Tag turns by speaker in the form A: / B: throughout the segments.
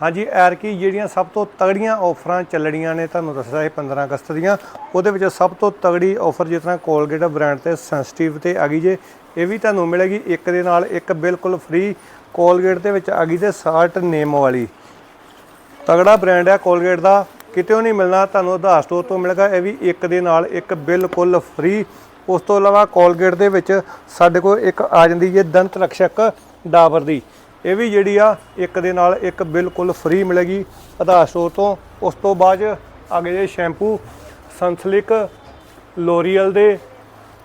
A: ਹਾਂਜੀ ਐਰਕੀ ਜਿਹੜੀਆਂ ਸਭ ਤੋਂ ਤਗੜੀਆਂ ਆਫਰਾਂ ਚੱਲਣੀਆਂ ਨੇ, ਤੁਹਾਨੂੰ ਦੱਸਦਾ ਇਹ 15 ਅਗਸਤ ਦੀਆਂ, ਉਹਦੇ ਵਿੱਚ ਸਭ ਤੋਂ ਤਗੜੀ ਆਫਰ ਜਿਸ ਤਰ੍ਹਾਂ ਕੋਲਗੇਟ ਬ੍ਰਾਂਡ ਤੇ ਸੈਂਸਿਟਿਵ ਤੇ ਆ ਗਈ ਜੇ, ਇਹ ਵੀ ਤੁਹਾਨੂੰ ਮਿਲੇਗੀ ਇੱਕ ਦੇ ਨਾਲ ਇੱਕ ਬਿਲਕੁਲ ਫ੍ਰੀ ਕੋਲਗੇਟ ਦੇ ਵਿੱਚ ਆ ਗਈ ਤੇ ਸਾਲਟ ਨੇਮ ਵਾਲੀ। ਤਗੜਾ ਬ੍ਰਾਂਡ ਹੈ ਕੋਲਗੇਟ ਦਾ ਕਿਤੇ ਨਹੀਂ ਮਿਲਣਾ, ਤੁਹਾਨੂੰ ਆਧਾਰ ਸਟੋਰ ਤੋਂ ਮਿਲੇਗਾ, ਇਹ ਵੀ ਇੱਕ ਦੇ ਨਾਲ ਇੱਕ ਬਿਲਕੁਲ ਫ੍ਰੀ। ਉਸ ਤੋਂ ਇਲਾਵਾ ਕੋਲਗੇਟ ਦੇ ਵਿੱਚ ਸਾਡੇ ਕੋਲ ਇੱਕ ਆ ਜਾਂਦੀ ਹੈ ਦੰਤ ਰਕਸ਼ਕ ਡਾਬਰ ਦੀ। ਇਹ ਵੀ ਜਿਹੜੀ ਆ, ਇੱਕ ਦੇ ਨਾਲ ਇੱਕ ਬਿਲਕੁਲ ਫ੍ਰੀ ਮਿਲੇਗੀ। ਆਧਾਰ ਸਟੋਰ ਤੋਂ। ਉਸ ਤੋਂ ਬਾਅਦ 'ਚ ਆ ਗਏ ਜੇ ਸ਼ੈਂਪੂ, ਸੰਸਲਿਕ, ਲੋਰੀਅਲ ਦੇ,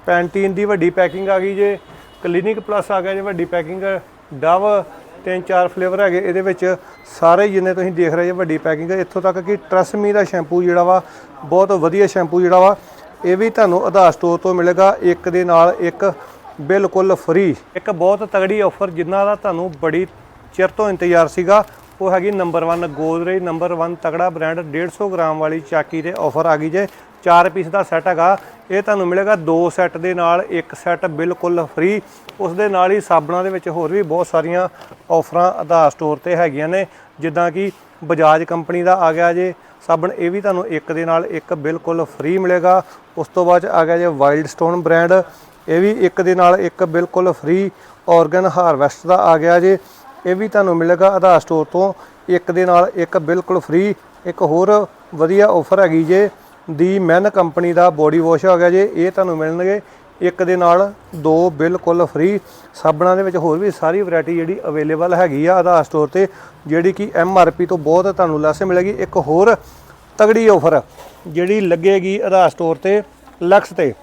A: ਪੈਂਟੀਨ ਦੀ ਵੱਡੀ ਪੈਕਿੰਗ ਆ ਗਈ ਜੇ। ਕਲੀਨਿਕ ਪਲੱਸ ਆ ਗਿਆ ਜੇ ਵੱਡੀ ਪੈਕਿੰਗ। ਡਵ, ਤਿੰਨ ਚਾਰ ਫਲੇਵਰ ਹੈਗੇ। ਇਹਦੇ ਵਿੱਚ ਸਾਰੇ ਜਿੰਨੇ ਤੁਸੀਂ ਦੇਖ ਰਹੇ ਜੇ ਵੱਡੀ ਪੈਕਿੰਗ। ਇੱਥੋਂ ਤੱਕ ਕਿ ਟਰਸਮੀ ਦਾ ਸ਼ੈਂਪੂ ਜਿਹੜਾ ਵਾ, ਬਹੁਤ ਵਧੀਆ ਸ਼ੈਂਪੂ ਜਿਹੜਾ ਵਾ, ਇਹ ਵੀ ਤੁਹਾਨੂੰ ਆਧਾਰ ਸਟੋਰ ਤੋਂ ਮਿਲੇਗਾ। ਇੱਕ ਦੇ ਨਾਲ ਇੱਕ ਬਿਲਕੁਲ ਫ੍ਰੀ। ਇੱਕ ਬਹੁਤ ਤਗੜੀ ਆਫਰ ਜਿੰਨਾ ਦਾ ਤੁਹਾਨੂੰ ਬੜੀ ਚਿਰ ਤੋਂ ਇੰਤਜ਼ਾਰ ਸੀਗਾ, ਉਹ ਹੈਗੀ ਨੰਬਰ 1 ਗੋਦਰੇਜ ਨੰਬਰ 1 ਤਗੜਾ ਬ੍ਰਾਂਡ 150 ਗ੍ਰਾਮ ਵਾਲੀ ਚਾਕੀ ਤੇ ਆਫਰ ਆ ਗਈ ਜੇ। 4 ਪੀਸ ਦਾ ਸੈੱਟ ਹੈਗਾ, ਇਹ ਤੁਹਾਨੂੰ ਮਿਲੇਗਾ ਦੋ ਸੈੱਟ ਦੇ ਨਾਲ, ਇੱਕ ਸੈੱਟ ਬਿਲਕੁਲ ਫ੍ਰੀ ਉਸ ਦੇ ਨਾਲ ਹੀ ਸਾਬਣਾਂ ਦੇ ਵਿੱਚ ਹੋਰ ਵੀ ਬਹੁਤ ਸਾਰੀਆਂ ਆਫਰਾਂ ਆਧਾਰ ਸਟੋਰ ਤੇ ਹੈਗੀਆਂ ਨੇ। ਜਿੱਦਾਂ ਕਿ ਬਜਾਜ ਕੰਪਨੀ ਦਾ ਆ ਗਿਆ ਜੇ, ਸਾਬਣ ਇਹ ਵੀ ਤੁਹਾਨੂੰ ਇੱਕ ਦੇ ਨਾਲ ਇੱਕ ਬਿਲਕੁਲ ਫ੍ਰੀ ਮਿਲੇਗਾ। ਉਸ ਤੋਂ ਬਾਅਦ 'ਚ ਆ ਗਿਆ ਜੇ ਵਾਈਲਡ ਸਟੋਨ ਬ੍ਰਾਂਡ ਇਹ ਵੀ ਇੱਕ ਦੇ ਨਾਲ ਇੱਕ ਬਿਲਕੁਲ ਫ੍ਰੀ ਆਰਗਨ ਹਾਰਵੈਸਟ ਦਾ ਆ ਗਿਆ ਜੇ। ਇਹ ਵੀ ਤੁਹਾਨੂੰ ਮਿਲੇਗਾ ਆਧਾਰ ਸਟੋਰ ਤੋਂ। ਇੱਕ ਦੇ ਨਾਲ ਇੱਕ ਬਿਲਕੁਲ ਫ੍ਰੀ ਇੱਕ ਹੋਰ ਵਧੀਆ ਆਫਰ ਹੈਗੀ ਜੇ। ਦੀ ਮੈਨ ਕੰਪਨੀ ਦਾ ਬੋਡੀ ਵਾਸ਼ ਆ ਗਿਆ ਜੇ, ਇਹ ਤੁਹਾਨੂੰ ਮਿਲਣਗੇ। ਇੱਕ ਦੇ ਨਾਲ ਦੋ ਬਿਲਕੁਲ ਫ੍ਰੀ ਸਾਬਣਾਂ ਦੇ ਵਿੱਚ ਹੋਰ ਵੀ ਸਾਰੀ ਵੈਰਾਈਟੀ ਜਿਹੜੀ ਅਵੇਲੇਬਲ ਹੈਗੀ ਆ ਆਧਾਰ ਸਟੋਰ ਤੇ, ਜਿਹੜੀ ਕਿ ਐਮ ਆਰ ਪੀ ਤੋਂ ਬਹੁਤ ਤੁਹਾਨੂੰ ਲੈਸ ਮਿਲੇਗੀ। ਇੱਕ ਹੋਰ ਤਗੜੀ ਆਫਰ ਜਿਹੜੀ ਲੱਗੇਗੀ ਆਧਾਰ ਸਟੋਰ ਤੇ ਲਕਸ ਤੇ।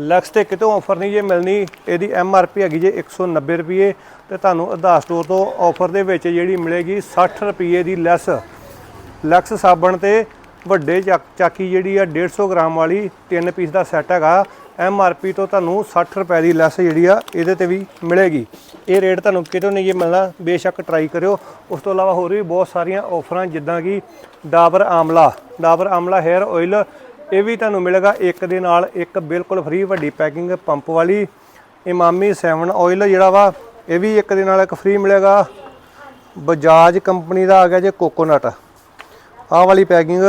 A: ਲਕਸ ਤੇ ਕਿਤੋਂ ਆਫਰ ਨਹੀਂ ਜੇ ਮਿਲਣੀ, ਇਹਦੀ ਐਮ ਆਰ ਪੀ ਹੈਗੀ ਜੇ 190 ਰੁਪਏ ਤੇ ਤੁਹਾਨੂੰ ਆਧਾਰ ਸਟੋਰ ਤੋਂ ਆਫਰ ਦੇ ਵਿੱਚ ਜਿਹੜੀ ਮਿਲੇਗੀ 60 ਰੁਪਏ ਦੀ ਲੈਸ ਲਕਸ ਸਾਬਣ ਤੇ ਵੱਡੇ ਚੱਕ- ਚਾਕੀ ਜਿਹੜੀ ਆ 150 ਗ੍ਰਾਮ ਵਾਲੀ ਤਿੰਨ ਪੀਸ ਦਾ ਸੈੱਟ ਹੈਗਾ ਐਮ ਆਰ ਪੀ ਤੋਂ ਤੁਹਾਨੂੰ 60 ਰੁਪਏ ਦੀ ਲੈਸ ਜਿਹੜੀ ਆ ਇਹਦੇ ਤੇ ਵੀ ਮਿਲੇਗੀ। ਇਹ ਰੇਟ ਤੁਹਾਨੂੰ ਕਿਤੋਂ ਨਹੀਂ ਜੇ ਮਿਲਣਾ, ਬੇਸ਼ੱਕ ਟਰਾਈ ਕਰਿਓ। ਉਸ ਤੋਂ ਇਲਾਵਾ ਹੋਰ ਵੀ ਬਹੁਤ ਸਾਰੀਆਂ ਆਫਰਾਂ ਜਿੱਦਾਂ ਕਿ ਡਾਬਰ ਆਮਲਾ ਡਾਬਰ ਆਮਲਾ 헤ਅਰ ਆਇਲ ਇਹ ਵੀ ਤੁਹਾਨੂੰ ਮਿਲੇਗਾ ਇੱਕ ਦੇ ਨਾਲ ਇੱਕ ਬਿਲਕੁਲ ਫ੍ਰੀ ਵੱਡੀ ਪੈਕਿੰਗ ਪੰਪ ਵਾਲੀ। ਇਮਾਮੀ 7 ਆਇਲ ਜਿਹੜਾ ਵਾ, ਇਹ ਵੀ ਇੱਕ ਦੇ ਨਾਲ ਇੱਕ ਫ੍ਰੀ ਮਿਲੇਗਾ। ਬਜਾਜ ਕੰਪਨੀ ਦਾ ਆ ਗਿਆ ਜੇ ਕੋਕੋਨਟ। ਆਹ ਵਾਲੀ ਪੈਕਿੰਗ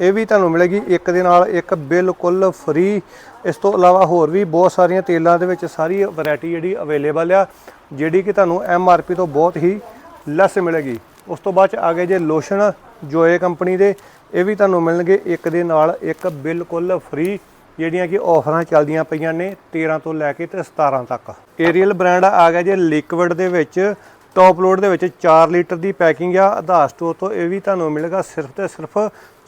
A: ਇਹ ਵੀ ਤੁਹਾਨੂੰ ਮਿਲੇਗੀ ਇੱਕ ਦੇ ਨਾਲ ਇੱਕ ਬਿਲਕੁਲ ਫ੍ਰੀ। ਇਸ ਤੋਂ ਇਲਾਵਾ ਹੋਰ ਵੀ ਬਹੁਤ ਸਾਰੀਆਂ ਤੇਲਾਂ ਦੇ ਵਿੱਚ ਸਾਰੀ ਵੈਰਾਈਟੀ ਜਿਹੜੀ ਅਵੇਲੇਬਲ ਆ, ਜਿਹੜੀ ਕਿ ਤੁਹਾਨੂੰ ਐਮ ਆਰ ਪੀ ਤੋਂ ਬਹੁਤ ਹੀ ਲੈਸ ਮਿਲੇਗੀ। ਉਸ ਤੋਂ ਬਾਅਦ ਚ ਆ ਗਏ ਜੇ ਲੋਸ਼ਨ। ਜੋਏ ਕੰਪਨੀ ਦੇ, ਇਹ ਵੀ ਤੁਹਾਨੂੰ ਮਿਲਣਗੇ ਇੱਕ ਦੇ ਨਾਲ ਇੱਕ ਬਿਲਕੁਲ ਫ੍ਰੀ ਜਿਹੜੀਆਂ ਕਿ ਆਫਰਾਂ ਚੱਲਦੀਆਂ ਪਈਆਂ ਨੇ 13 ਤੋਂ ਲੈ ਕੇ ਤੇ 17 ਤੱਕ। ਏਰੀਅਲ ਬ੍ਰਾਂਡ ਆ ਗਿਆ ਜੇ ਲਿਕਵਿਡ ਦੇ ਵਿੱਚ ਟੌਪ ਲੋਡ ਦੇ ਵਿੱਚ 4 ਲੀਟਰ ਦੀ ਪੈਕਿੰਗ ਆ, ਆਧਾਰ ਸਟੋਰ ਤੋਂ ਇਹ ਵੀ ਤੁਹਾਨੂੰ ਮਿਲੇਗਾ ਸਿਰਫ ਤੇ ਸਿਰਫ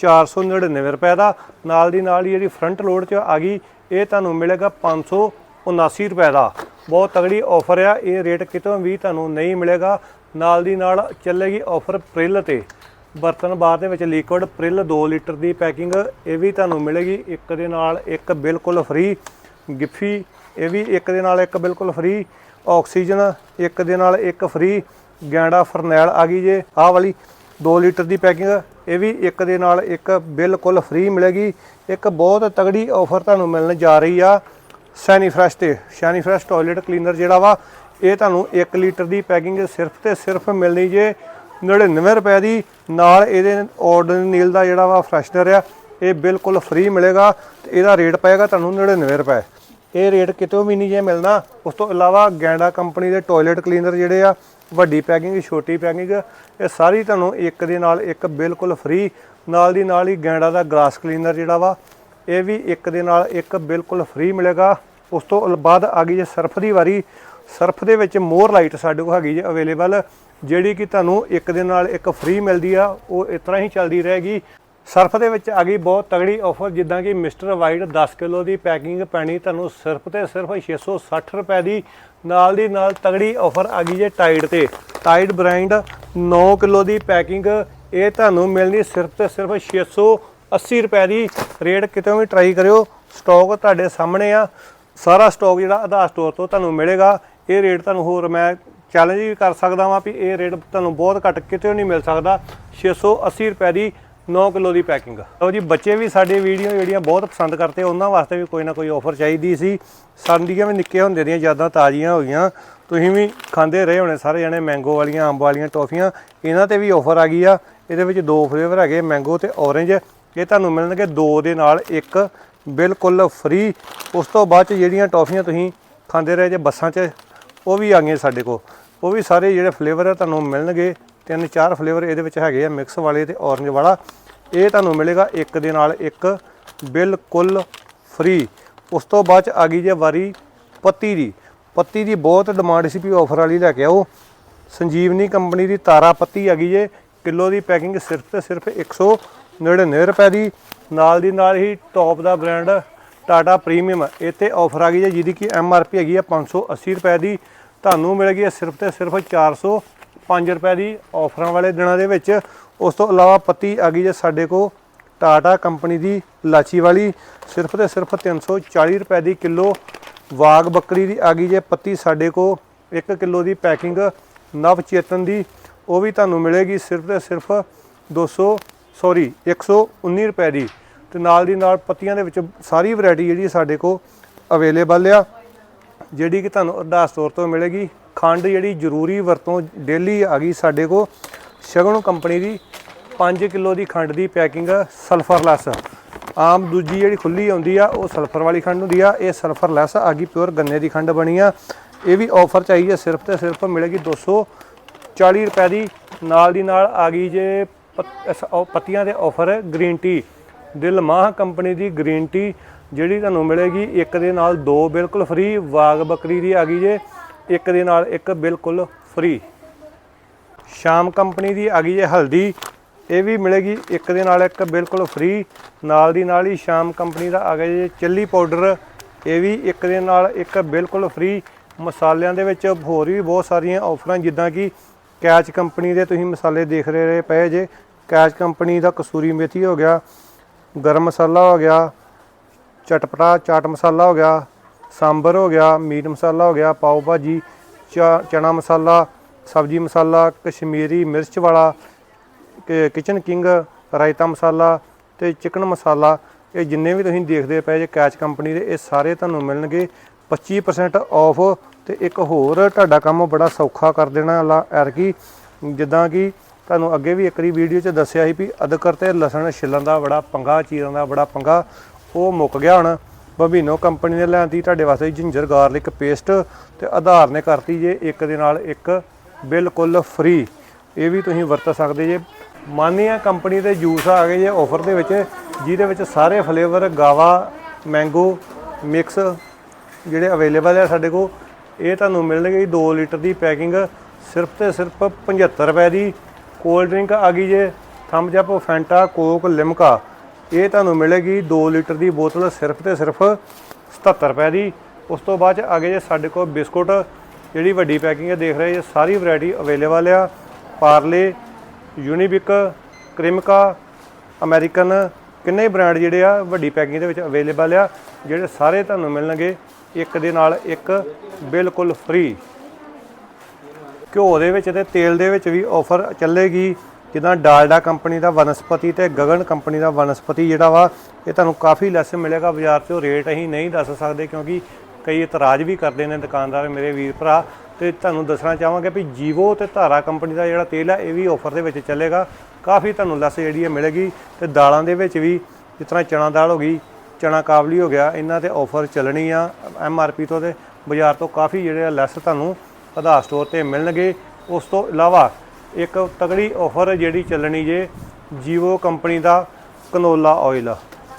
A: 499 ਰੁਪਏ ਦਾ। ਨਾਲ ਦੀ ਨਾਲ ਜਿਹੜੀ ਫਰੰਟ ਲੋਡ 'ਚ ਆ ਗਈ, ਇਹ ਤੁਹਾਨੂੰ ਮਿਲੇਗਾ 579 ਰੁਪਏ ਦਾ। ਬਹੁਤ ਤਗੜੀ ਆਫਰ ਆ, ਇਹ ਰੇਟ ਕਿਤੋਂ ਵੀ ਤੁਹਾਨੂੰ ਨਹੀਂ ਮਿਲੇਗਾ। ਨਾਲ ਦੀ ਨਾਲ ਚੱਲੇਗੀ ਆਫਰ ਪ੍ਰਿਲ ਤੇ। ਬਰਤਨ ਬਾਰ ਦੇ ਵਿੱਚ ਲਿਕੁਇਡ ਪ੍ਰਿਲ 2 ਲੀਟਰ ਦੀ ਪੈਕਿੰਗ, ਇਹ ਵੀ ਤੁਹਾਨੂੰ ਮਿਲੇਗੀ। ਇੱਕ ਦੇ ਨਾਲ ਇੱਕ ਬਿਲਕੁਲ ਫ੍ਰੀ ਗਿੱਫੀ, ਇਹ ਵੀ ਇੱਕ ਦੇ ਨਾਲ ਇੱਕ ਬਿਲਕੁਲ ਫ੍ਰੀ ਆਕਸੀਜਨ, ਇੱਕ ਦੇ ਨਾਲ ਇੱਕ ਫ੍ਰੀ ਗੈਂਡਾ ਫਰਨੈਲ ਆ ਗਈ ਜੇ। ਆਹ ਵਾਲੀ 2 ਲੀਟਰ ਦੀ ਪੈਕਿੰਗ, ਇਹ ਵੀ ਇੱਕ ਦੇ ਨਾਲ ਇੱਕ ਬਿਲਕੁਲ ਫ੍ਰੀ ਮਿਲੇਗੀ। ਇੱਕ ਬਹੁਤ ਤਗੜੀ ਆਫਰ ਤੁਹਾਨੂੰ ਮਿਲਣ ਜਾ ਰਹੀ ਆ। ਸੈਨੀ ਫਰੈਸ਼ ਤੇ ਸੈਨੀ ਫਰੈਸ਼ ਟਾਇਲਟ ਕਲੀਨਰ ਜਿਹੜਾ ਵਾ, ਇਹ ਤੁਹਾਨੂੰ 1 ਲੀਟਰ ਦੀ ਪੈਕਿੰਗ ਸਿਰਫ ਤੇ ਸਿਰਫ ਮਿਲਣੀ ਜੇ। 99 ਰੁਪਏ ਦੀ। ਨਾਲ ਇਹਦੇ ਆਰਡੀਨਲ ਦਾ ਜਿਹੜਾ ਵਾ ਫਰੈਸ਼ਨਰ ਆ, ਇਹ ਬਿਲਕੁਲ ਫ੍ਰੀ ਮਿਲੇਗਾ ਤੇ ਇਹਦਾ ਰੇਟ ਪਏਗਾ ਤੁਹਾਨੂੰ 99 ਰੁਪਏ। ਇਹ ਰੇਟ ਕਿਤੋਂ ਵੀ ਨਹੀਂ ਜੇ ਮਿਲਣਾ, ਉਸ ਤੋਂ ਇਲਾਵਾ ਗੈਂਡਾ ਕੰਪਨੀ ਦੇ ਟਾਇਲਟ ਕਲੀਨਰ ਜਿਹੜੇ ਆ, ਵੱਡੀ ਪੈਕਿੰਗ ਛੋਟੀ ਪੈਕਿੰਗ ਇਹ ਸਾਰੀ ਤੁਹਾਨੂੰ ਇੱਕ ਦੇ ਨਾਲ ਇੱਕ ਬਿਲਕੁਲ ਫ੍ਰੀ ਨਾਲ ਦੀ ਨਾਲ ਹੀ ਗੈਂਡਾ ਦਾ ਗਲਾਸ ਕਲੀਨਰ ਜਿਹੜਾ ਵਾ, ਇਹ ਵੀ ਇੱਕ ਦੇ ਨਾਲ ਇੱਕ ਬਿਲਕੁਲ ਫ੍ਰੀ ਮਿਲੇਗਾ। ਉਸ ਤੋਂ ਬਾਅਦ ਆ ਗਈ ਜੇ ਸਰਫ ਦੀ ਵਾਰੀ, ਸਰਫ ਦੇ ਵਿੱਚ ਮੋਰ ਲਾਈਟ ਸਾਡੇ ਕੋਲ ਹੈਗੀ ਜੇ ਅਵੇਲੇਬਲ ਜਿਹੜੀ ਕਿ ਤੁਹਾਨੂੰ ਇੱਕ ਦੇ ਨਾਲ ਇੱਕ ਫ੍ਰੀ ਮਿਲਦੀ ਆ, ਉਹ ਇਸ ਤਰ੍ਹਾਂ ਹੀ ਚੱਲਦੀ ਰਹੇਗੀ। ਸਰਫ ਦੇ ਵਿੱਚ ਆ ਗਈ ਬਹੁਤ ਤਗੜੀ ਆਫਰ ਜਿੱਦਾਂ ਕਿ ਮਿਸਟਰ ਵਾਈਟ 10 ਕਿਲੋ ਦੀ ਪੈਕਿੰਗ ਪੈਣੀ ਤੁਹਾਨੂੰ ਸਿਰਫ ਤੇ ਸਿਰਫ 660 ਰੁਪਏ ਦੀ। ਨਾਲ ਦੀ ਨਾਲ ਤਗੜੀ ਆਫਰ ਆ ਗਈ ਜੇ ਟਾਈਡ ਤੇ। ਟਾਈਡ ਬ੍ਰਾਂਡ 9 ਕਿਲੋ ਦੀ ਪੈਕਿੰਗ ਇਹ ਤੁਹਾਨੂੰ ਮਿਲਣੀ ਸਿਰਫ ਤੇ ਸਿਰਫ 680 ਰੁਪਏ ਦੀ। ਰੇਟ ਕਿਤੇ ਵੀ ਟਰਾਈ ਕਰਿਓ ਸਟਾਕ ਤੁਹਾਡੇ ਸਾਹਮਣੇ ਆ। ਸਾਰਾ ਸਟਾਕ ਜਿਹੜਾ ਆਧਾਰ ਸਟੋਰ ਤੋਂ ਤੁਹਾਨੂੰ ਮਿਲੇਗਾ। ਇਹ ਰੇਟ ਤੁਹਾਨੂੰ ਹੋਰ ਮੈਂ ਚੈਲੰਜ ਵੀ ਕਰ ਸਕਦਾ ਵਾਂ ਵੀ ਇਹ ਰੇਟ ਤੁਹਾਨੂੰ ਬਹੁਤ ਘੱਟ ਕਿਤੇ ਨਹੀਂ ਮਿਲ ਸਕਦਾ। 680 ਰੁਪਏ ਦੀ 9 ਕਿਲੋ ਦੀ ਪੈਕਿੰਗ ਲਓ ਜੀ, ਬੱਚੇ ਵੀ ਸਾਡੇ ਵੀਡੀਓ ਜਿਹੜੀਆਂ ਬਹੁਤ ਪਸੰਦ ਕਰਦੇ, ਉਹਨਾਂ ਵਾਸਤੇ ਵੀ ਕੋਈ ਨਾ ਕੋਈ ਆਫਰ ਚਾਹੀਦੀ ਸੀ। ਸਾਡੀਆਂ ਵੀ ਨਿੱਕੇ ਹੁੰਦੇ ਦੀਆਂ ਯਾਦਾਂ ਤਾਜ਼ੀਆਂ ਹੋ ਗਈਆਂ। ਤੁਸੀਂ ਵੀ ਖਾਂਦੇ ਰਹੇ ਹੋਣੇ ਸਾਰੇ ਜਣੇ ਮੈਂਗੋ ਵਾਲੀਆਂ, ਅੰਬ ਵਾਲੀਆਂ ਟੌਫੀਆਂ। ਇਹਨਾਂ ਤੇ ਵੀ ਆਫਰ ਆ ਗਈ ਆ। ਇਹਦੇ ਵਿੱਚ ਦੋ ਫਲੇਵਰ ਹੈਗੇ ਮੈਂਗੋ ਤੇ ਔਰੇਂਜ ਇਹ ਤੁਹਾਨੂੰ ਮਿਲਣਗੇ ਦੋ ਦੇ ਨਾਲ, ਇੱਕ ਬਿਲਕੁਲ ਫ੍ਰੀ ਉਸ ਤੋਂ ਬਾਅਦ ਚ ਜਿਹੜੀਆਂ ਟੌਫੀਆਂ ਤੁਸੀਂ ਖਾਂਦੇ ਰਹੇ ਜੇ ਬੱਸਾਂ 'ਚ, ਉਹ ਵੀ ਆ ਗਈਆਂ ਸਾਡੇ ਕੋਲ। ਉਹ ਵੀ ਸਾਰੇ ਜਿਹੜੇ ਫਲੇਵਰ ਆ ਤੁਹਾਨੂੰ ਮਿਲਣਗੇ। ਤਿੰਨ ਚਾਰ ਫਲੇਵਰ ਇਹਦੇ ਵਿੱਚ ਹੈਗੇ ਆ ਮਿਕਸ ਵਾਲੇ ਤੇ ਔਰੰਜ ਵਾਲਾ। ਇਹ ਤੁਹਾਨੂੰ ਮਿਲੇਗਾ ਇੱਕ ਦੇ ਨਾਲ ਇੱਕ, ਬਿਲਕੁਲ ਫ੍ਰੀ ਉਸ ਤੋਂ ਬਾਅਦ ਚ ਆ ਗਈ ਜੇ ਵਾਰੀ ਪੱਤੀ ਦੀ। ਪੱਤੀ ਦੀ ਬਹੁਤ ਡਿਮਾਂਡ ਸੀ ਵੀ ਆਫਰ ਵਾਲੀ ਲੈ ਕੇ ਆਓ। ਸੰਜੀਵਨੀ ਕੰਪਨੀ ਦੀ ਤਾਰਾ ਪੱਤੀ ਆ ਗਈ ਜੇ। ਕਿਲੋ ਦੀ ਪੈਕਿੰਗ ਸਿਰਫ ਤੇ ਸਿਰਫ 199 ਰੁਪਏ ਦੀ। ਨਾਲ ਦੀ ਨਾਲ ਹੀ ਟੌਪ ਦਾ ਬ੍ਰਾਂਡ ਟਾਟਾ ਪ੍ਰੀਮੀਅਮ ਇੱਥੇ ਆਫਰ ਆ ਗਈ ਹੈ ਜਿਹਦੀ ਕਿ ਐਮ ਆਰ ਪੀ ਹੈਗੀ ਹੈ 580 ਰੁਪਏ ਦੀ। ਤੁਹਾਨੂੰ ਮਿਲੇਗੀ ਇਹ ਸਿਰਫ ਤੇ ਸਿਰਫ 405 ਰੁਪਏ ਦੀ ਆਫਰਾਂ ਵਾਲੇ ਦਿਨਾਂ ਦੇ ਵਿੱਚ। ਉਸ ਤੋਂ ਇਲਾਵਾ ਪੱਤੀ ਆ ਗਈ ਜੇ ਸਾਡੇ ਕੋ ਟਾਟਾ ਕੰਪਨੀ ਦੀ ਲਾਚੀ ਵਾਲੀ, ਸਿਰਫ ਤੇ ਸਿਰਫ 340 ਰੁਪਏ ਦੀ ਕਿਲੋ ਵਾਗ ਬੱਕਰੀ ਦੀ ਆ ਗਈ ਜੇ ਪੱਤੀ ਸਾਡੇ ਕੋ 1 ਕਿਲੋ ਦੀ ਪੈਕਿੰਗ ਨਵ ਚੇਤਨ ਦੀ, ਉਹ ਵੀ ਤੁਹਾਨੂੰ ਮਿਲੇਗੀ ਸਿਰਫ ਤੇ ਸਿਰਫ 200 ਸੌਰੀ 119 ਰੁਪਏ ਦੀ। ਤੇ ਨਾਲ ਦੀ ਨਾਲ ਪੱਤੀਆਂ ਦੇ ਵਿੱਚ ਸਾਰੀ ਵੈਰਾਈਟੀ ਜਿਹੜੀ ਸਾਡੇ ਕੋ ਅਵੇਲੇਬਲ ਆ। ਜਿਹੜੀ ਕਿ ਤੁਹਾਨੂੰ ਅਰਦਾਸ ਤੌਰ ਤੋਂ ਮਿਲੇਗੀ। ਖੰਡ ਜਿਹੜੀ ਜ਼ਰੂਰੀ ਵਰਤੋਂ ਡੇਲੀ ਆ ਗਈ ਸਾਡੇ ਕੋ ਸ਼ਗਨ ਕੰਪਨੀ ਦੀ 5 ਕਿਲੋ ਦੀ ਖੰਡ ਦੀ ਪੈਕਿੰਗ ਸਲਫਰਲੈਸ ਆਮ ਦੂਜੀ ਜਿਹੜੀ ਖੁੱਲੀ ਆਉਂਦੀ ਆ, ਉਹ ਸਲਫਰ ਵਾਲੀ ਖੰਡ ਹੁੰਦੀ ਆ। ਇਹ ਸਲਫਰਲੈਸ ਆ ਗਈ ਪਿਓਰ ਗੰਨੇ ਦੀ ਖੰਡ ਬਣੀ ਆ। ਇਹ ਵੀ ਆਫਰ ਚਾਹੀਏ, ਸਿਰਫ ਤੇ ਸਿਰਫ ਮਿਲੇਗੀ 240 ਰੁਪਏ ਦੀ। ਨਾਲ ਦੀ ਨਾਲ ਆ ਗਈ ਜੇ ਪੱਤੀਆਂ ਦੇ ਆਫਰ ਗ੍ਰੀਨ ਟੀ ਦਿਲ ਮਾਹ ਕੰਪਨੀ ਦੀ ਗ੍ਰੀਨ ਟੀ ਜਿਹੜੀ ਤੁਹਾਨੂੰ ਮਿਲੇਗੀ ਇੱਕ ਦੇ ਨਾਲ ਦੋ ਬਿਲਕੁਲ ਫ੍ਰੀ, ਵਾਗ ਬੱਕਰੀ ਦੀ ਆ ਗਈ ਜੇ। ਇੱਕ ਦੇ ਨਾਲ ਇੱਕ ਬਿਲਕੁਲ ਫ੍ਰੀ। ਸ਼ਾਮ ਕੰਪਨੀ ਦੀ ਆ ਗਈ ਜੇ ਹਲਦੀ, ਇਹ ਵੀ ਮਿਲੇਗੀ। ਇੱਕ ਦੇ ਨਾਲ ਇੱਕ ਬਿਲਕੁਲ ਫ੍ਰੀ, ਨਾਲ ਦੀ ਨਾਲ ਹੀ ਸ਼ਾਮ ਕੰਪਨੀ ਦਾ ਆ ਗਿਆ ਜੇ ਚਿੱਲੀ ਪਾਊਡਰ। ਇਹ ਵੀ ਇੱਕ ਦੇ ਨਾਲ ਇੱਕ ਬਿਲਕੁਲ ਫ੍ਰੀ। ਮਸਾਲਿਆਂ ਦੇ ਵਿੱਚ ਹੋਰ ਵੀ ਬਹੁਤ ਸਾਰੀਆਂ ਆਫਰਾਂ, ਜਿੱਦਾਂ ਕਿ ਕੈਚ ਕੰਪਨੀ ਦੇ ਤੁਸੀਂ ਮਸਾਲੇ ਦੇਖ ਰਹੇ ਰਹੇ ਪਏ ਜੇ। ਕੈਚ ਕੰਪਨੀ ਦਾ ਕਸੂਰੀ ਮੇਥੀ ਹੋ ਗਿਆ, ਗਰਮ ਮਸਾਲਾ ਹੋ ਗਿਆ ਚਟਪਟਾ, ਚਾਟ ਮਸਾਲਾ ਹੋ ਗਿਆ, ਸਾਂਬਰ ਹੋ ਗਿਆ, ਮੀਟ ਮਸਾਲਾ ਹੋ ਗਿਆ, ਪਾਓ ਭਾਜੀ, ਚਾ- ਚਨਾ ਮਸਾਲਾ, ਸਬਜੀ ਮਸਾਲਾ, ਕਸ਼ਮੀਰੀ ਮਿਰਚ ਵਾਲਾ, ਕਿ ਕਿਚਨ ਕਿੰਗ ਰਾਇਤਾ ਮਸਾਲਾ ਤੇ ਚਿਕਨ ਮਸਾਲਾ। ਇਹ ਜਿੰਨੇ ਵੀ ਤੁਸੀਂ ਦੇਖਦੇ ਪਏ ਜੇ ਕੈਚ ਕੰਪਨੀ ਦੇ, ਇਹ ਸਾਰੇ ਤੁਹਾਨੂੰ ਮਿਲਣਗੇ। 25% ਆਫ ਤੇ ਇੱਕ ਹੋਰ ਤੁਹਾਡਾ ਕੰਮ ਬੜਾ ਸੌਖਾ ਕਰ ਦੇਣਾ ਲਾ ਐਰਕੀ ਜਿੱਦਾਂ ਕਿ ਤੁਹਾਨੂੰ ਅੱਗੇ ਵੀ ਇੱਕ ਵਾਰੀ ਵੀਡੀਓ 'ਚ ਦੱਸਿਆ ਸੀ ਵੀ ਅਦਰਕ ਤੇ ਲਸਣ ਛਿੱਲਣ ਦਾ ਬੜਾ ਪੰਗਾ, ਚੀਰਨ ਦਾ ਬੜਾ ਪੰਗਾ। ਉਹ ਮੁੱਕ ਗਿਆ ਹੁਣ। ਬਬੀਨੋ ਕੰਪਨੀ ਨੇ ਲਿਆਂਦੀ ਤੁਹਾਡੇ ਵਾਸਤੇ ਜਿੰਜਰ ਗਾਰਲਿਕ ਪੇਸਟ ਤੇ ਆਧਾਰ ਨੇ ਕਰਤੀ ਜੇ ਇੱਕ ਦੇ ਨਾਲ ਇੱਕ, ਬਿਲਕੁਲ ਫ੍ਰੀ ਇਹ ਵੀ ਤੁਸੀਂ ਵਰਤ ਸਕਦੇ ਜੇ। ਮਾਨੀਆ ਕੰਪਨੀ ਦੇ ਜੂਸ ਆ ਗਏ ਜੇ ਆਫਰ ਦੇ ਵਿੱਚ, ਜਿਹਦੇ ਵਿੱਚ ਸਾਰੇ ਫਲੇਵਰ ਗਾਵਾ ਮੈਂਗੋ ਮਿਕਸ ਜਿਹੜੇ ਅਵੇਲੇਬਲ ਆ ਸਾਡੇ ਕੋਲ, ਇਹ ਤੁਹਾਨੂੰ ਮਿਲਣਗੇ 2 ਲੀਟਰ ਦੀ ਪੈਕਿੰਗ ਸਿਰਫ ਤੇ ਸਿਰਫ 75 ਰੁਪਏ ਦੀ। ਕੋਲਡ ਡਰਿੰਕ ਆ ਗਈ ਜੇ। Thums Up Fanta Coke Limca ਇਹ ਤੁਹਾਨੂੰ ਮਿਲੇਗੀ 2 ਲੀਟਰ ਦੀ ਬੋਤਲ ਸਿਰਫ ਤੇ ਸਿਰਫ 77 ਰੁਪਏ ਦੀ। ਉਸ ਤੋਂ ਬਾਅਦ ਚ ਆ ਗਏ ਜੇ ਸਾਡੇ ਕੋਲ ਬਿਸਕੁਟ, ਜਿਹੜੀ ਵੱਡੀ ਪੈਕਿੰਗ ਹੈ, ਦੇਖ ਰਹੇ ਜੇ ਸਾਰੀ ਵੈਰਾਈਟੀ ਅਵੇਲੇਬਲ ਆ। ਪਾਰਲੇ, ਯੂਨੀਬਿਕ, ਕ੍ਰਿਮਕਾ, ਅਮਰੀਕਨ, ਕਿੰਨੇ ਬ੍ਰਾਂਡ ਜਿਹੜੇ ਆ, ਵੱਡੀ ਪੈਕਿੰਗ ਦੇ ਵਿੱਚ ਅਵੇਲੇਬਲ ਆ, ਜਿਹੜੇ ਸਾਰੇ ਤੁਹਾਨੂੰ ਮਿਲਣਗੇ ਇੱਕ ਦੇ ਨਾਲ ਇੱਕ, ਬਿਲਕੁਲ ਫ੍ਰੀ। ਘਿਓ ਦੇ ਵਿੱਚ ਤੇ ਤੇਲ ਦੇ ਵਿੱਚ ਵੀ ਆਫਰ ਚੱਲੇਗੀ। ਜਿੱਦਾਂ ਡਾਲਡਾ ਕੰਪਨੀ ਦਾ ਵਨਸਪਤੀ ਤੇ ਗਗਨ ਕੰਪਨੀ ਦਾ ਵਨਸਪਤੀ ਜਿਹੜਾ ਵਾ, ਇਹ ਤੁਹਾਨੂੰ ਕਾਫੀ ਲੈਸ ਮਿਲੇਗਾ ਬਾਜ਼ਾਰ 'ਚੋਂ ਰੇਟ ਅਸੀਂ ਨਹੀਂ ਦੱਸ ਸਕਦੇ ਕਿਉਂਕਿ ਕਈ ਇਤਰਾਜ਼ ਵੀ ਕਰਦੇ ਨੇ ਦੁਕਾਨਦਾਰ ਮੇਰੇ ਵੀਰ ਭਰਾ। ਤੇ ਤੁਹਾਨੂੰ ਦੱਸਣਾ ਚਾਹਾਂਗੇ ਵੀ ਜੀਵੋ ਤੇ ਧਾਰਾ ਕੰਪਨੀ ਦਾ ਜਿਹੜਾ ਤੇਲ ਹੈ ਇਹ ਵੀ ਆਫਰ ਦੇ ਵਿੱਚ ਚੱਲੇਗਾ। ਕਾਫੀ ਤੁਹਾਨੂੰ ਲੈਸ ਜਿਹੜੀ ਹੈ ਮਿਲੇਗੀ। ਤੇ ਦਾਲਾਂ ਦੇ ਵਿੱਚ ਵੀ ਜਿਸ ਤਰ੍ਹਾਂ ਚਣਾ ਦਾਲ ਹੋ ਗਈ ਚਣਾ ਕਾਬਲੀ ਹੋ ਗਿਆ, ਇਹਨਾਂ ਤੇ ਆਫਰ ਚੱਲਣੀ ਆ ਐਮ ਆਰ ਪੀ ਤੋਂ ਤੇ ਬਾਜ਼ਾਰ ਤੋਂ ਕਾਫੀ ਜਿਹੜੇ ਆ ਲੈਸ ਤੁਹਾਨੂੰ ਆਧਾਰ ਸਟੋਰ ਤੇ ਮਿਲਣਗੇ। ਉਸ ਤੋਂ ਇਲਾਵਾ ਇੱਕ ਤਗੜੀ ਆਫਰ ਜਿਹੜੀ ਚੱਲਣੀ ਜੇ ਜੀਵੋ ਕੰਪਨੀ ਦਾ ਕਨੋਲਾ ਆਇਲ।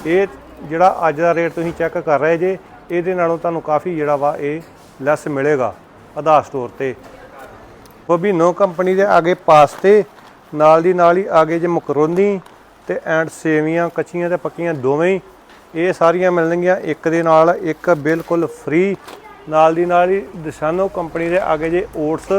A: ਇਹ ਜਿਹੜਾ ਅੱਜ ਦਾ ਰੇਟ ਤੁਸੀਂ ਚੈੱਕ ਕਰ ਰਹੇ ਜੇ, ਇਹਦੇ ਨਾਲੋਂ ਤੁਹਾਨੂੰ ਕਾਫੀ ਜਿਹੜਾ ਵਾ ਇਹ ਲੈਸ ਮਿਲੇਗਾ ਆਧਾਰ ਸਟੋਰ ਤੇ। ਬਬੀਨੋ ਕੰਪਨੀ ਦੇ ਆਗੇ ਪਾਸਤੇ ਨਾਲ ਦੀ ਨਾਲ ਹੀ ਆਗੇ ਜੇ ਮਕਰੋਨੀ ਤੇ ਐਂਡ ਸੇਵੀਆਂ, ਕੱਚੀਆਂ ਤੇ ਪੱਕੀਆਂ ਦੋਵੇਂ ਹੀ। ਇਹ ਸਾਰੀਆਂ ਮਿਲਣਗੀਆਂ ਇੱਕ ਦੇ ਨਾਲ, ਇੱਕ ਬਿਲਕੁਲ ਫ੍ਰੀ ਨਾਲ ਦੀ ਨਾਲ ਹੀ ਦਸ਼ਾਨੋ ਕੰਪਨੀ ਦੇ ਆਗੇ ਜੇ ਓਟਸ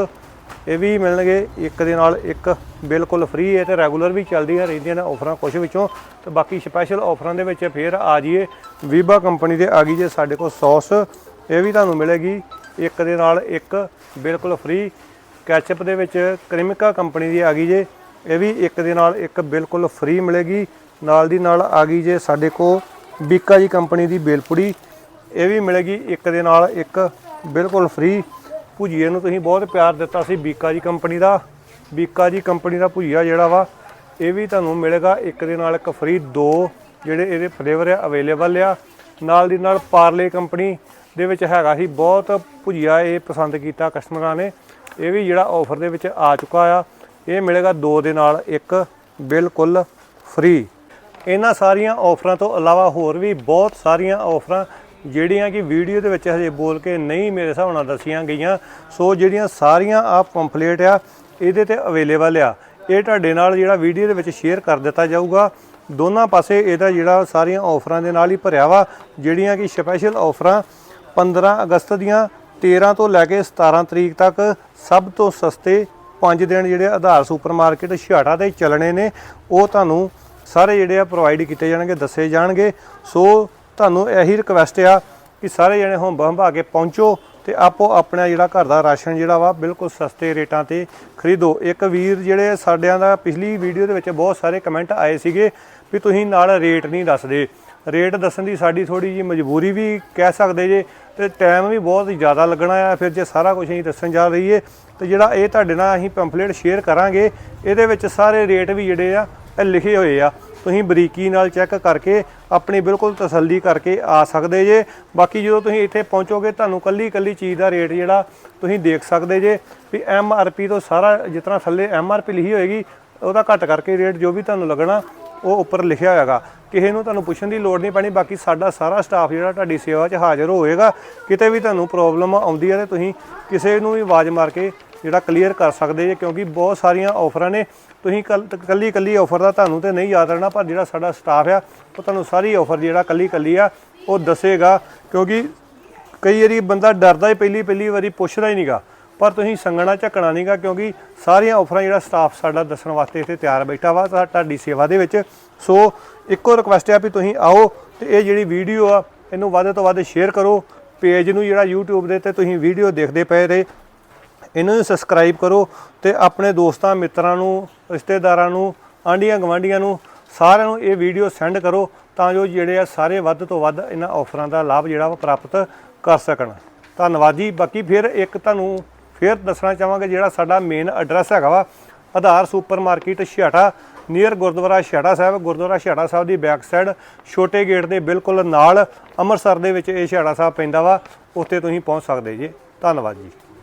A: ਇਹ ਵੀ ਮਿਲਣਗੇ, ਇੱਕ ਦੇ ਨਾਲ ਇੱਕ ਬਿਲਕੁਲ ਫ੍ਰੀ ਹੈ ਤੇ ਰੈਗੂਲਰ ਵੀ ਚੱਲਦੀਆਂ ਰਹਿੰਦੀਆਂ ਨੇ ਆਫਰਾਂ ਕੁਝ ਵਿੱਚੋਂ। ਤੇ ਬਾਕੀ ਸਪੈਸ਼ਲ ਆਫਰਾਂ ਦੇ ਵਿੱਚ ਫੇਰ ਆ ਜਾਈਏ। ਵੀਬਾ ਕੰਪਨੀ ਦੇ ਆ ਗਈ ਜੇ ਸਾਡੇ ਕੋਲ ਸੌਸ ਇਹ ਵੀ ਤੁਹਾਨੂੰ ਮਿਲੇਗੀ। ਇੱਕ ਦੇ ਨਾਲ ਇੱਕ ਬਿਲਕੁਲ ਫ੍ਰੀ ਕੈਚਅਪ ਦੇ ਵਿੱਚ ਕ੍ਰਿਮਿਕਾ ਕੰਪਨੀ ਦੀ ਆ ਗਈ ਜੇ, ਇਹ ਵੀ ਇੱਕ ਦੇ ਨਾਲ ਇੱਕ ਬਿਲਕੁਲ ਫ੍ਰੀ ਮਿਲੇਗੀ। ਨਾਲ ਦੀ ਨਾਲ ਆ ਗਈ ਜੇ ਸਾਡੇ ਕੋ ਬੀਕਾ ਜੀ ਕੰਪਨੀ ਦੀ ਬੇਲਪੁੜੀ, ਇਹ ਵੀ ਮਿਲੇਗੀ। ਇੱਕ ਦੇ ਨਾਲ ਇੱਕ ਬਿਲਕੁਲ ਫ੍ਰੀ ਭੁਜੀਏ ਨੂੰ ਤੁਸੀਂ ਬਹੁਤ ਪਿਆਰ ਦਿੱਤਾ ਸੀ ਬੀਕਾ ਜੀ ਕੰਪਨੀ ਦਾ। ਬੀਕਾ ਜੀ ਕੰਪਨੀ ਦਾ ਭੁਜੀਆ ਜਿਹੜਾ ਵਾ, ਇਹ ਵੀ ਤੁਹਾਨੂੰ ਮਿਲੇਗਾ ਇੱਕ ਦੇ ਨਾਲ ਇੱਕ ਫ੍ਰੀ ਦੋ ਜਿਹੜੇ ਇਹਦੇ ਫਲੇਵਰ ਆ ਅਵੇਲੇਬਲ ਆ। ਨਾਲ ਦੀ ਨਾਲ ਪਾਰਲੇ ਕੰਪਨੀ ਦੇ ਵਿੱਚ ਹੈਗਾ ਸੀ ਬਹੁਤ ਭੁਜੀਆ ਇਹ ਪਸੰਦ ਕੀਤਾ ਕਸਟਮਰਾਂ ਨੇ। ਇਹ ਵੀ ਜਿਹੜਾ ਆਫਰ ਦੇ ਵਿੱਚ ਆ ਚੁੱਕਾ ਆ। ਇਹ ਮਿਲੇਗਾ ਦੋ ਦੇ ਨਾਲ ਇੱਕ, ਬਿਲਕੁਲ ਫ੍ਰੀ ਇਹਨਾਂ ਸਾਰੀਆਂ ਆਫਰਾਂ ਤੋਂ ਇਲਾਵਾ ਹੋਰ ਵੀ ਬਹੁਤ ਸਾਰੀਆਂ ਆਫਰਾਂ ਜਿਹੜੀਆਂ ਕਿ ਵੀਡੀਓ ਦੇ ਵਿੱਚ ਹਜੇ ਬੋਲ ਕੇ ਨਹੀਂ ਮੇਰੇ ਹਿਸਾਬ ਨਾਲ ਦੱਸੀਆਂ ਗਈਆਂ। ਸੋ ਜਿਹੜੀਆਂ ਸਾਰੀਆਂ ਆ ਪੰਫਲੇਟ ਆ, ਇਹਦੇ ਤੇ ਅਵੇਲੇਬਲ ਆ। ਇਹ ਤੁਹਾਡੇ ਨਾਲ ਜਿਹੜਾ ਵੀਡੀਓ ਦੇ ਵਿੱਚ ਸ਼ੇਅਰ ਕਰ ਦਿੱਤਾ ਜਾਊਗਾ। ਦੋਨਾਂ ਪਾਸੇ ਇਹਦਾ ਜਿਹੜਾ ਸਾਰੀਆਂ ਆਫਰਾਂ ਦੇ ਨਾਲ ਹੀ ਭਰਿਆ ਵਾ, ਜਿਹੜੀਆਂ ਕਿ ਸਪੈਸ਼ਲ ਆਫਰਾਂ 15 ਅਗਸਤ ਦੀਆਂ 13 ਤੋਂ ਲੈ ਕੇ 17 ਤਰੀਕ ਤੱਕ ਸਭ ਤੋਂ ਸਸਤੇ 5 ਦਿਨ ਜਿਹੜੇ ਆਧਾਰ ਸੁਪਰਮਾਰਕਟ ਛਿਆਟਾ ਦੇ ਚੱਲਣੇ ਨੇ। ਉਹ ਤੁਹਾਨੂੰ ਸਾਰੇ ਜਿਹੜੇ ਆ ਪ੍ਰੋਵਾਈਡ ਕੀਤੇ ਜਾਣਗੇ, ਦੱਸੇ ਜਾਣਗੇ। ਸੋ ਤੁਹਾਨੂੰ ਇਹੀ ਰਿਕਵੈਸਟ ਆ ਕਿ ਸਾਰੇ ਜਣੇ ਹੰਬ ਹੰਬਾ ਕੇ ਪਹੁੰਚੋ ਤੇ ਆਪੋ ਆਪਣਾ ਜਿਹੜਾ ਘਰ ਦਾ ਰਾਸ਼ਨ ਜਿਹੜਾ ਵਾ ਬਿਲਕੁਲ ਸਸਤੇ ਰੇਟਾਂ ਤੇ ਖਰੀਦੋ। ਇੱਕ ਵੀਰ ਜਿਹੜੇ ਸਾਡਿਆਂ ਦਾ ਪਿਛਲੀ ਵੀਡੀਓ ਦੇ ਵਿੱਚ ਬਹੁਤ ਸਾਰੇ ਕਮੈਂਟ ਆਏ ਸੀਗੇ ਵੀ ਤੁਸੀਂ ਨਾਲ ਰੇਟ ਨਹੀਂ ਦੱਸਦੇ। ਰੇਟ ਦੱਸਣ ਦੀ ਸਾਡੀ ਥੋੜੀ ਜੀ ਮਜਬੂਰੀ ਵੀ ਕਹਿ ਸਕਦੇ ਜੇ ਤੇ ਟਾਈਮ ਵੀ ਬਹੁਤ ਜ਼ਿਆਦਾ ਲੱਗਣਾ ਆ। ਫਿਰ ਜੇ ਸਾਰਾ ਕੁਝ ਅਸੀਂ ਦੱਸਣ ਜਾ ਰਹੀਏ ਤੇ ਜਿਹੜਾ ਇਹ ਤੁਹਾਡੇ ਨਾਲ ਅਸੀਂ ਪੰਫਲੇਟ ਸ਼ੇਅਰ ਕਰਾਂਗੇ, ਇਹਦੇ ਵਿੱਚ ਸਾਰੇ ਰੇਟ ਵੀ ਜਿਹੜੇ ਆ, ਇਹ ਲਿਖੇ ਹੋਏ ਆ। ਤੁਸੀਂ ਬਰੀਕੀ ਨਾਲ ਚੈੱਕ ਕਰਕੇ ਆਪਣੀ ਬਿਲਕੁਲ ਤਸੱਲੀ ਕਰਕੇ ਆ ਸਕਦੇ ਜੇ। ਬਾਕੀ ਜਦੋਂ ਤੁਸੀਂ ਇੱਥੇ ਪਹੁੰਚੋਗੇ, ਤੁਹਾਨੂੰ ਕੱਲੀ ਕੱਲੀ ਚੀਜ਼ ਦਾ ਰੇਟ ਜਿਹੜਾ ਤੁਸੀਂ ਦੇਖ ਸਕਦੇ ਜੇ ਵੀ ਐਮ ਆਰ ਪੀ ਤੋਂ ਸਾਰਾ ਜਿਸ ਤਰ੍ਹਾਂ ਥੱਲੇ ਐਮ ਆਰ ਪੀ ਲਿਖੀ ਹੋਏਗੀ, ਉਹਦਾ ਘੱਟ ਕਰਕੇ ਰੇਟ ਜੋ ਵੀ ਤੁਹਾਨੂੰ ਲੱਗਣਾ, ਉਹ ਉੱਪਰ ਲਿਖਿਆ ਹੋਏਗਾ ਕਿਸੇ ਨੂੰ ਤੁਹਾਨੂੰ ਪੁੱਛਣ ਦੀ ਲੋੜ ਨਹੀਂ ਪੈਣੀ, ਬਾਕੀ ਸਾਡਾ ਸਾਰਾ ਸਟਾਫ ਜਿਹੜਾ ਤੁਹਾਡੀ ਸੇਵਾ 'ਚ ਹਾਜ਼ਰ ਹੋਏਗਾ। ਕਿਤੇ ਵੀ ਤੁਹਾਨੂੰ ਪ੍ਰੋਬਲਮ ਆਉਂਦੀ ਹੈ ਤੇ ਤੁਸੀਂ ਕਿਸੇ ਨੂੰ ਵੀ ਆਵਾਜ਼ ਮਾਰ ਕੇ ਜਿਹੜਾ ਕਲੀਅਰ ਕਰ ਸਕਦੇ ਜੇ, ਕਿਉਂਕਿ ਬਹੁਤ ਸਾਰੀਆਂ ਆਫਰਾਂ ਨੇ। ਤੁਸੀਂ ਕੱਲੀ ਕੱਲੀ ਆਫਰ ਦਾ ਤੁਹਾਨੂੰ ਤੇ ਨਹੀਂ ਯਾਦ ਰਹਿਣਾ, ਪਰ ਜਿਹੜਾ ਸਾਡਾ ਸਟਾਫ ਆ, ਉਹ ਤੁਹਾਨੂੰ ਸਾਰੀ ਆਫਰ ਜਿਹੜਾ ਕੱਲੀ ਕੱਲੀ ਆ, ਉਹ ਦੱਸੇਗਾ। ਕਿਉਂਕਿ ਕਈ ਵਾਰੀ ਬੰਦਾ ਡਰਦਾ ਹੀ ਪਹਿਲੀ ਪਹਿਲੀ ਵਾਰੀ, ਪੁੱਛਦਾ ਹੀ ਨਹੀਂਗਾ ਪਰ ਤੁਸੀਂ ਸੰਗਣਾ ਝੱਕਣਾ ਨਹੀਂਗਾ ਕਿਉਂਕਿ ਸਾਰੀਆਂ ਆਫਰਾਂ ਜਿਹੜਾ ਸਟਾਫ ਸਾਡਾ ਦੱਸਣ ਵਾਸਤੇ ਇੱਥੇ ਤਿਆਰ ਬੈਠਾ ਵਾ ਤੁਹਾਡੀ ਸੇਵਾ ਦੇ ਵਿੱਚ। ਸੋ ਇੱਕੋ ਰਿਕੁਐਸਟ ਹੈ ਵੀ ਤੁਸੀਂ ਆਓ ਤੇ ਇਹ ਜਿਹੜੀ ਵੀਡੀਓ ਆ, ਇਹਨੂੰ ਵੱਧ ਤੋਂ ਵੱਧ ਸ਼ੇਅਰ ਕਰੋ। ਪੇਜ ਨੂੰ ਜਿਹੜਾ YouTube ਦੇ ਤੇ ਤੁਸੀਂ ਵੀਡੀਓ ਦੇਖਦੇ ਪਏ ਰਹੇ ਇਹਨੂੰ ਵੀ ਸਬਸਕ੍ਰਾਈਬ ਕਰੋ ਤੇ ਆਪਣੇ ਦੋਸਤਾਂ, ਮਿੱਤਰਾਂ ਨੂੰ, ਰਿਸ਼ਤੇਦਾਰਾਂ ਨੂੰ, ਆਂਢੀਆਂ ਗਵਾਂਢੀਆਂ ਨੂੰ, ਸਾਰਿਆਂ ਨੂੰ ਇਹ ਵੀਡੀਓ ਸੈਂਡ ਕਰੋ ਤਾਂ ਜੋ ਜਿਹੜੇ ਆ ਸਾਰੇ ਵੱਧ ਤੋਂ ਵੱਧ ਇਹਨਾਂ ਆਫਰਾਂ ਦਾ ਲਾਭ ਜਿਹੜਾ ਵਾ ਪ੍ਰਾਪਤ ਕਰ ਸਕਣ। ਧੰਨਵਾਦ ਜੀ। ਬਾਕੀ ਫਿਰ ਇੱਕ ਤੁਹਾਨੂੰ ਫਿਰ ਦੱਸਣਾ ਚਾਹਾਂਗੇ ਜਿਹੜਾ ਸਾਡਾ ਮੇਨ ਐਡਰੈਸ ਹੈਗਾ ਵਾ, Aadhaar super market Chhiata near Gurdwara Chhiata Sahib, Gurdwara Chhiata Sahib ਦੀ ਬੈਕ ਸਾਈਡ ਛੋਟੇ ਗੇਟ ਦੇ ਬਿਲਕੁਲ ਨਾਲ ਅੰਮ੍ਰਿਤਸਰ ਦੇ ਵਿੱਚ ਇਹ ਛਿਆਟਾ ਸਾਹਿਬ ਪੈਂਦਾ ਵਾ, ਉੱਥੇ ਤੁਸੀਂ ਪਹੁੰਚ ਸਕਦੇ ਜੀ। ਧੰਨਵਾਦ ਜੀ।